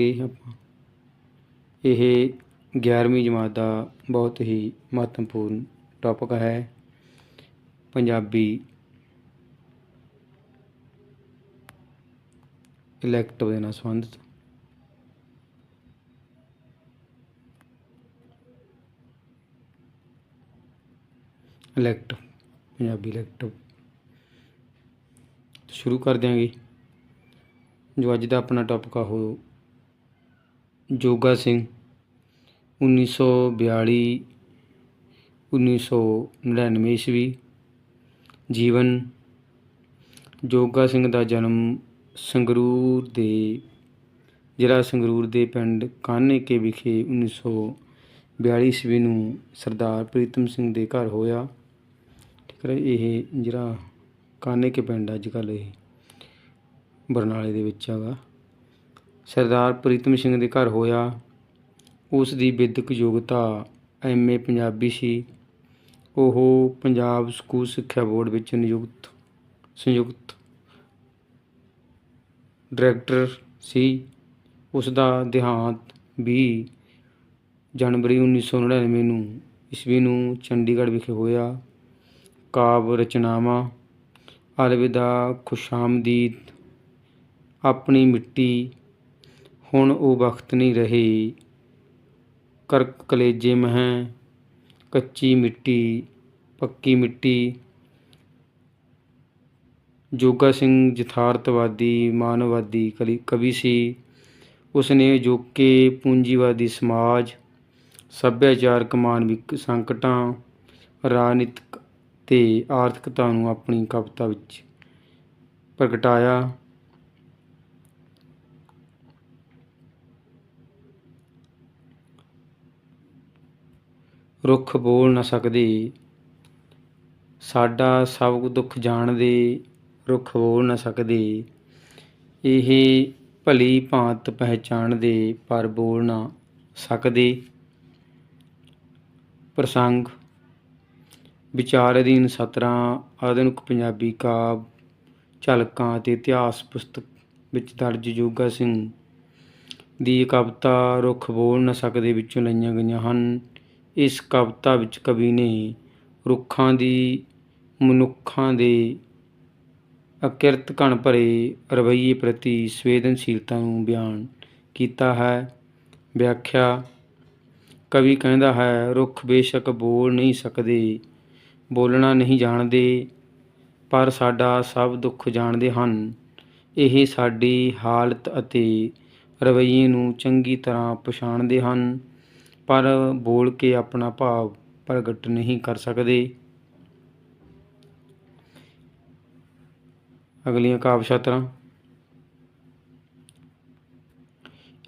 ਕਰਾਂਗੇ ਆਪਾਂ। ਇਹ 11ਵੀਂ ਜਮਾਤ ਦਾ ਬਹੁਤ ਹੀ ਮਹੱਤਵਪੂਰਨ ਟੌਪਿਕ ਹੈ। ਪੰਜਾਬੀ ਇਲੈਕਟਿਵ ਦੇ ਨਾਲ ਸੰਬੰਧਿਤ। ਇਲੈਕਟਿਵ ਪੰਜਾਬੀ ਇਲੈਕਟਿਵ ਸ਼ੁਰੂ ਕਰ ਦਿਆਂਗੇ ਜੋ। ਅੱਜ ਦਾ ਆਪਣਾ ਟੌਪਿਕ ਆ, ਉਹ ਜੋਗਾ ਸਿੰਘ 1942 1999 ਈਸਵੀ। ਜੀਵਨ, ਜੋਗਾ ਸਿੰਘ ਦਾ ਜਨਮ ਸੰਗਰੂਰ ਦੇ, ਜ਼ਿਲ੍ਹਾ ਸੰਗਰੂਰ ਦੇ ਪਿੰਡ ਕਾਨੇਕੇ ਵਿਖੇ 1942 ਈਸਵੀ ਨੂੰ ਸਰਦਾਰ ਪ੍ਰੀਤਮ ਸਿੰਘ ਦੇ ਘਰ ਹੋਇਆ। ਠੀਕ ਹੈ ਇਹ ਜਿਹੜਾ ਕਾਨੇਕੇ ਪਿੰਡ ਅੱਜ ਕੱਲ੍ਹ ਇਹ, ਬਰਨਾਲੇ ਦੇ ਵਿੱਚ ਹੈਗਾ। ਸਰਦਾਰ ਪ੍ਰੀਤਮ ਸਿੰਘ ਦੇ ਘਰ ਹੋਇਆ। ਉਸ ਦੀ ਵਿਦਿਅਕ ਯੋਗਤਾ ਐਮਏ ਪੰਜਾਬੀ ਸੀ। ਉਹ ਪੰਜਾਬ ਸਕੂਲ ਸਿੱਖਿਆ ਬੋਰਡ ਵਿੱਚ ਨਿਯੁਕਤ, ਸੰਯੁਕਤ ਡਾਇਰੈਕਟਰ ਸੀ। ਉਸ ਦਾ ਦੇਹਾਂਤ 20 ਜਨਵਰੀ 1999 ਨੂੰ ਈਸਵੀ ਨੂੰ ਚੰਡੀਗੜ੍ਹ ਵਿਖੇ ਹੋਇਆ। ਕਾਵ ਰਚਨਾਵਾਂ, ਅਲਵਿਦਾ ਖੁਸ਼ਾਮਦੀਦ, ਆਪਣੀ ਮਿੱਟੀ ਹੁਣ ਉਹ ਵਕਤ ਨਹੀਂ ਰਹੇ। ਕਰਕ ਕਲੇਜੇ ਮਹਿ, ਕੱਚੀ ਮਿੱਟੀ, ਪੱਕੀ ਮਿੱਟੀ। ਜੋਗਾ ਸਿੰਘ ਯਥਾਰਥਵਾਦੀ ਮਾਨਵਵਾਦੀ ਕਲੀ, ਕਵੀ ਸੀ। ਉਸਨੇ ਅਜੋਕੇ ਪੂੰਜੀਵਾਦੀ ਸਮਾਜ ਸੱਭਿਆਚਾਰਕ ਮਾਨਵਿਕ ਸੰਕਟਾਂ, ਰਾਜਨੀਤਿਕ ਤੇ ਆਰਥਿਕਤਾ ਨੂੰ ਆਪਣੀ ਕਵਿਤਾ ਵਿੱਚ ਪ੍ਰਗਟਾਇਆ। ਰੁੱਖ ਬੋਲ ਨਾ ਸਕਦੇ। ਸਾਡਾ ਸਭ ਦੁੱਖ ਜਾਣਦੇ, ਰੁੱਖ ਬੋਲ ਨਾ ਸਕਦੇ। ਇਹ ਭਲੀ ਭਾਂਤ ਪਹਿਚਾਣਦੇ, ਪਰ ਬੋਲ ਨਾ ਸਕਦੇ। ਪ੍ਰਸੰਗ, ਵਿਚਾਰ ਅਧੀਨ ਸਤਰਾਂ, ਆਧੁਨਿਕ ਪੰਜਾਬੀ ਕਾਵ, ਝਲਕਾਂ ਅਤੇ ਇਤਿਹਾਸ ਪੁਸਤਕ ਵਿੱਚ ਦਰਜ ਜੋਗਾ ਸਿੰਘ ਦੀ ਕਵਿਤਾ ਰੁੱਖ ਬੋਲ ਨਾ ਸਕਦੇ ਵਿੱਚੋਂ ਲਈਆਂ ਗਈਆਂ ਹਨ। ਇਸ ਕਵਿਤਾ ਵਿੱਚ ਕਵੀ ਨੇ ਰੁੱਖਾਂ ਦੀ, ਮਨੁੱਖਾਂ ਦੇ ਅਕਿਰਤ ਘਣ ਭਰੇ ਰਵੱਈਏ ਪ੍ਰਤੀ ਸੰਵੇਦਨਸ਼ੀਲਤਾ ਨੂੰ ਬਿਆਨ ਕੀਤਾ ਹੈ। ਵਿਆਖਿਆ, ਕਵੀ ਕਹਿੰਦਾ ਹੈ, ਰੁੱਖ ਬੇਸ਼ੱਕ ਬੋਲ ਨਹੀਂ ਸਕਦੇ, ਬੋਲਣਾ ਨਹੀਂ ਜਾਣਦੇ, ਪਰ ਸਾਡਾ ਸਭ ਦੁੱਖ ਜਾਣਦੇ ਹਨ। ਇਹ ਸਾਡੀ ਹਾਲਤ ਅਤੇ ਰਵੱਈਏ ਨੂੰ ਚੰਗੀ ਤਰ੍ਹਾਂ ਪਛਾਣਦੇ ਹਨ। ਪਰ ਬੋਲ ਕੇ ਆਪਣਾ ਭਾਵ ਪ੍ਰਗਟ ਨਹੀਂ ਕਰ ਸਕਦੇ। ਅਗਲੀਆਂ ਕਾਵਿ ਛਾਤਰਾਂ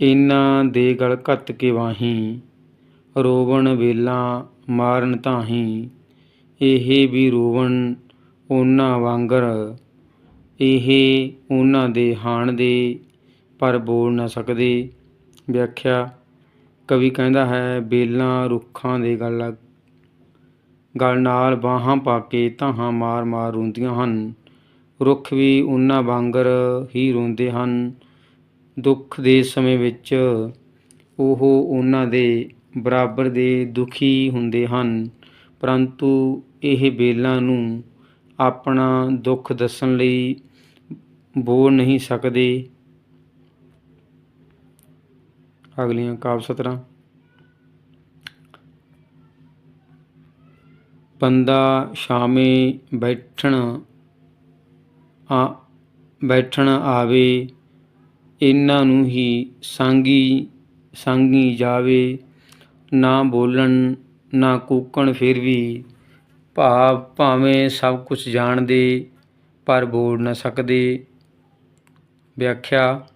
ਇਨਾਂ ਦੇ ਗਲ ਘੱਤ ਕੇ ਵਾਹੀ, ਰੋਵਣ ਵੇਲਾ ਮਾਰਨ ਤਾਹੀ ਇਹ ਵੀ ਰੋਵਣ ਉਹਨਾਂ ਵਾਂਗਰ, ਇਹ ਉਹਨਾਂ ਦੇ ਹਾਣ ਦੇ ਪਰ ਬੋਲ ਨਾ ਸਕਦੇ। ਵਿਆਖਿਆ ਕਵੀ ਕਹਿੰਦਾ ਹੈ, ਬੇਲਾਂ ਰੁੱਖਾਂ ਦੇ ਗਲ ਗਲ ਨਾਲ ਬਾਹਾਂ ਪਾ ਕੇ ਧਾਹਾਂ ਮਾਰ ਮਾਰ ਰੋਂਦੀਆਂ ਹਨ। ਰੁੱਖ ਵੀ ਉਹਨਾਂ ਵਾਂਗਰ ਹੀ ਰੋਂਦੇ ਹਨ। ਦੁੱਖ ਦੇ ਸਮੇਂ ਵਿੱਚ ਉਹ ਉਹਨਾਂ ਦੇ ਬਰਾਬਰ ਦੇ ਦੁਖੀ ਹੁੰਦੇ ਹਨ। ਪਰੰਤੂ ਇਹ ਬੇਲਾਂ ਨੂੰ ਆਪਣਾ ਦੁੱਖ ਦੱਸਣ ਲਈ ਬੋਲ ਨਹੀਂ ਸਕਦੇ। ਅਗਲੀਆਂ ਕਾਵਿ ਸਤਰਾਂ। ਬੰਦਾ ਸ਼ਾਮੇ ਬੈਠਣ ਆ, ਬੈਠਣ ਆਵੇ, ਇਹਨਾਂ ਨੂੰ ਹੀ ਸੰਗੀ ਸੰਗੀ ਜਾਵੇ। ਨਾ ਬੋਲਣ, ਨਾ ਕੂਕਣ ਫਿਰ ਵੀ, ਭਾਵ ਭਾਵੇਂ ਸਭ ਕੁਝ ਜਾਣਦੇ, ਪਰ ਬੋਲ ਨਾ ਸਕਦੇ। ਵਿਆਖਿਆ,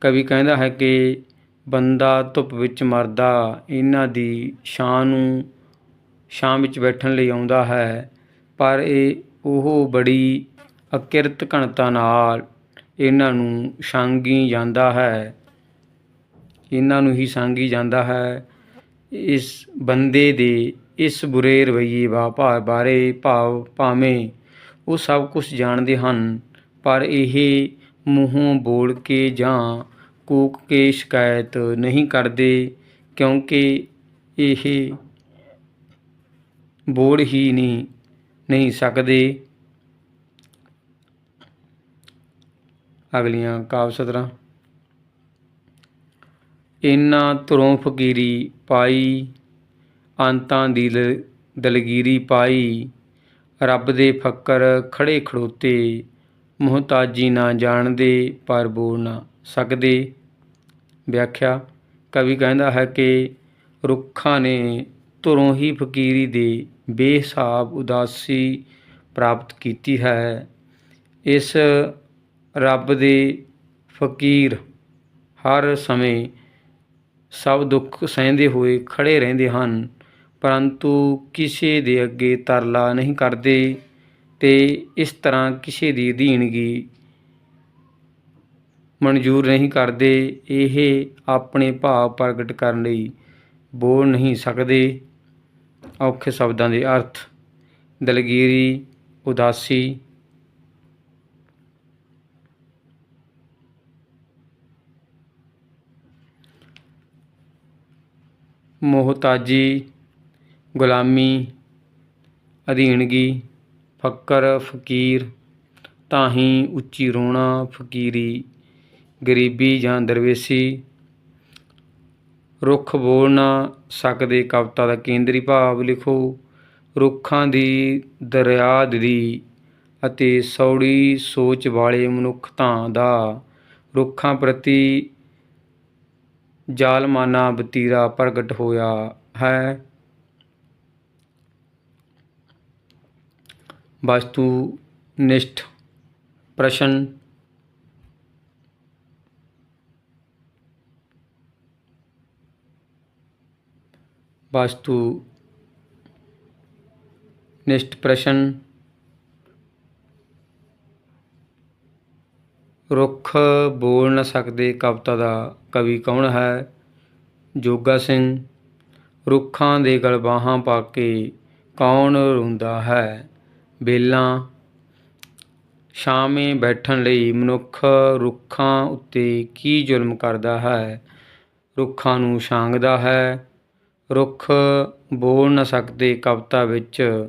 ਕਵੀ ਕਹਿੰਦਾ ਹੈ ਕਿ ਬੰਦਾ ਧੁੱਪ ਵਿੱਚ ਮਰਦਾ, ਇਹਨਾਂ ਦੀ ਛਾਂ ਨੂੰ ਛਾਂ ਵਿੱਚ ਬੈਠਣ ਲਈ ਆਉਂਦਾ ਹੈ, ਪਰ ਇਹ ਉਹ ਬੜੀ ਅਕਿਰਤ ਘਣਤਾ ਨਾਲ ਇਹਨਾਂ ਨੂੰ ਛਾਂਗੀ ਜਾਂਦਾ ਹੈ, ਇਹਨਾਂ ਨੂੰ ਹੀ ਸੰਗੀ ਜਾਂਦਾ ਹੈ। ਇਸ ਬੰਦੇ ਦੇ ਇਸ ਬੁਰੇ ਰਵੱਈਏ ਵਾ ਭਾ, ਬਾਰੇ ਭਾਵ ਭਾਵੇਂ ਉਹ ਸਭ ਕੁਝ ਜਾਣਦੇ ਹਨ, ਪਰ ਇਹ ਮੂੰਹੋਂ ਬੋਲ ਕੇ ਜਾਂ ਕੂਕ ਕੇ ਸ਼ਿਕਾਇਤ ਨਹੀਂ ਕਰਦੇ, ਕਿਉਂਕਿ ਇਹ ਬੋਲ ਹੀ ਨਹੀਂ ਨਹੀਂ ਸਕਦੇ। ਅਗਲੀਆਂ ਕਾਵ ਸਤਰਾਂ। ਇਨਾਂ ਧੁਰੋਂ ਫਕੀਰੀ ਪਾਈ, ਅੰਤਾਂ ਦੀ ਲ- ਦਲਗੀਰੀ ਪਾਈ, ਰੱਬ ਦੇ ਫੱਕਰ ਖੜੇ ਖੜੋਤੇ, ਮੁਹਤਾਜੀ ਨਾ ਜਾਣਦੇ ਪਰ ਬੋਲਣਾ ਸਕਦੇ। ਵਿਆਖਿਆ ਕਵੀ ਕਹਿੰਦਾ ਹੈ ਕਿ ਰੁੱਖਾਂ ਨੇ ਧੁਰੋਂ ਹੀ ਫਕੀਰੀ ਦੇ ਬੇਹਿਸਾਬ ਉਦਾਸੀ ਪ੍ਰਾਪਤ ਕੀਤੀ ਹੈ। ਇਸ ਰੱਬ ਦੇ ਫਕੀਰ ਹਰ ਸਮੇਂ ਸਭ ਦੁੱਖ ਸਹਿੰਦੇ ਹੋਏ ਖੜੇ ਰਹਿੰਦੇ ਹਨ, ਪਰੰਤੂ ਕਿਸੇ ਦੇ ਅੱਗੇ ਤਰਲਾ ਨਹੀਂ ਕਰਦੇ ਤੇ ਇਸ ਤਰ੍ਹਾਂ ਕਿਸੇ ਦੀ ਅਧੀਨਗੀ ਮਨਜ਼ੂਰ ਨਹੀਂ ਕਰਦੇ, ਇਹ ਆਪਣੇ ਭਾਵ ਪ੍ਰਗਟ ਕਰਨ ਲਈ ਬੋਲ ਨਹੀਂ ਸਕਦੇ। ਔਖੇ ਸ਼ਬਦਾਂ ਦੇ ਅਰਥ, ਦਲਗੀਰੀ, ਉਦਾਸੀ। ਮੋਹਤਾਜੀ, ਗੁਲਾਮੀ, ਅਧੀਨਗੀ, ਫੱਕਰ, ਫਕੀਰ ਤਾਹੀਂ ਉੱਚੀ ਰੋਣਾ, ਫਕੀਰੀ। ਗਰੀਬੀ ਜਾਂ ਦਰਵੇਸੀ, ਰੁੱਖ ਬੋਲ ਨਾ ਸਕਦੇ, ਕਵਿਤਾ ਦਾ ਕੇਂਦਰੀ ਭਾਵ ਲਿਖੋ, ਰੁੱਖਾਂ ਦੀ ਦਰਿਆ ਦੀ ਅਤੇ ਸੌੜੀ ਸੋਚ ਵਾਲੇ ਮਨੁੱਖਤਾ ਦਾ, ਰੁੱਖਾਂ ਪ੍ਰਤੀ ਜ਼ਾਲਮਾਨਾ ਬਤੀਰਾ ਪ੍ਰਗਟ ਹੋਇਆ ਹੈ। ਵਸਤੂ ਨਿਸ਼ਠ ਪ੍ਰਸ਼ਨ ਵਸਤੂ ਨਿਸ਼ਟ ਪ੍ਰਸ਼ਨ, ਰੁੱਖ ਬੋਲ ਨਾ ਸਕਦੇ ਕਵਿਤਾ ਦਾ, ਕਵੀ ਕੌਣ ਹੈ? ਜੋਗਾ ਸਿੰਘ, ਰੁੱਖਾਂ ਦੇ ਗਲਬਾਹਾਂ ਪਾ ਕੇ ਕੌਣ ਰੋਂਦਾ ਹੈ? ਬੇਲਾਂ ਛਾਵੇਂ ਬੈਠਣ ਲਈ ਮਨੁੱਖ ਰੁੱਖਾਂ ਉੱਤੇ ਕੀ ਜ਼ੁਲਮ ਕਰਦਾ ਹੈ? ਰੁੱਖਾਂ ਨੂੰ ਛਾਂਗਦਾ ਹੈ ਰੁੱਖ ਬੋਲ ਨਾ ਸਕਦੇ ਕਵਿਤਾ ਵਿੱਚ।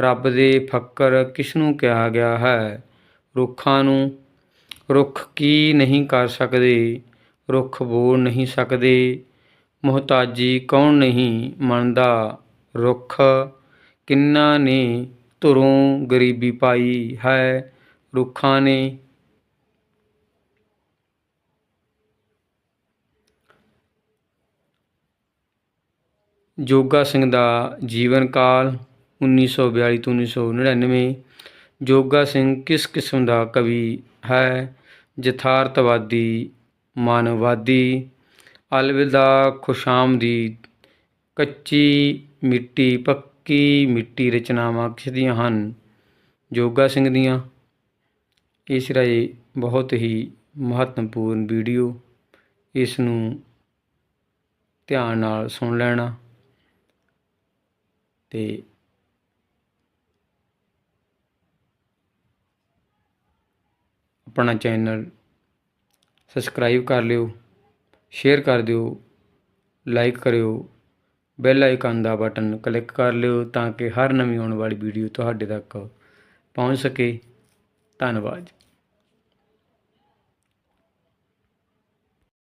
ਰੱਬ ਦੇ ਫੱਕਰ ਕਿਸ ਨੂੰ ਕਿਹਾ ਗਿਆ ਹੈ? ਰੁੱਖਾਂ ਨੂੰ ਰੁੱਖ ਕੀ ਨਹੀਂ ਕਰ ਸਕਦੇ? ਰੁੱਖ ਬੋਲ ਨਹੀਂ ਸਕਦੇ। ਮੁਹਤਾਜੀ ਕੌਣ ਨਹੀਂ ਮੰਨਦਾ? ਰੁੱਖ ਕਿੰਨਾ ਨੇ ਧੁਰੋਂ ਗਰੀਬੀ ਪਾਈ ਹੈ? ਰੁੱਖਾਂ ਨੇ ਜੋਗਾ ਸਿੰਘ ਦਾ ਜੀਵਨ ਕਾਲ 1942 ਤੋਂ 1999 ਜੋਗਾ ਸਿੰਘ ਕਿਸ ਕਿਸਮ ਦਾ ਕਵੀ ਹੈ? ਯਥਾਰਥਵਾਦੀ, ਮਾਨਵਵਾਦੀ ਅਲਵਿਦਾ ਖੁਸ਼ਾਮਦੀ ਕੱਚੀ ਮਿੱਟੀ, ਪੱਕੀ ਮਿੱਟੀ ਰਚਨਾਵਾਂ ਕਿਸ ਦੀਆਂ ਹਨ? ਜੋਗਾ ਸਿੰਘ ਦੀਆਂ। ਇਸ ਰਾਏ ਬਹੁਤ ਹੀ ਮਹੱਤਵਪੂਰਨ ਵੀਡੀਓ। ਇਸ ਨੂੰ ਧਿਆਨ ਨਾਲ ਸੁਣ ਲੈਣਾ। ਤੇ ਆਪਣਾ ਚੈਨਲ ਸਬਸਕ੍ਰਾਈਬ ਕਰ ਲਿਓ, ਸ਼ੇਅਰ ਕਰ ਦਿਓ, ਲਾਈਕ ਕਰਿਓ, ਬੈਲ ਆਈਕਨ ਦਾ ਬਟਨ ਕਲਿੱਕ ਕਰ ਲਿਓ ਤਾਂ ਕਿ ਹਰ ਨਵੀਂ ਆਉਣ ਵਾਲੀ ਵੀਡੀਓ ਤੁਹਾਡੇ ਤੱਕ ਪਹੁੰਚ ਸਕੇ। ਧੰਨਵਾਦ।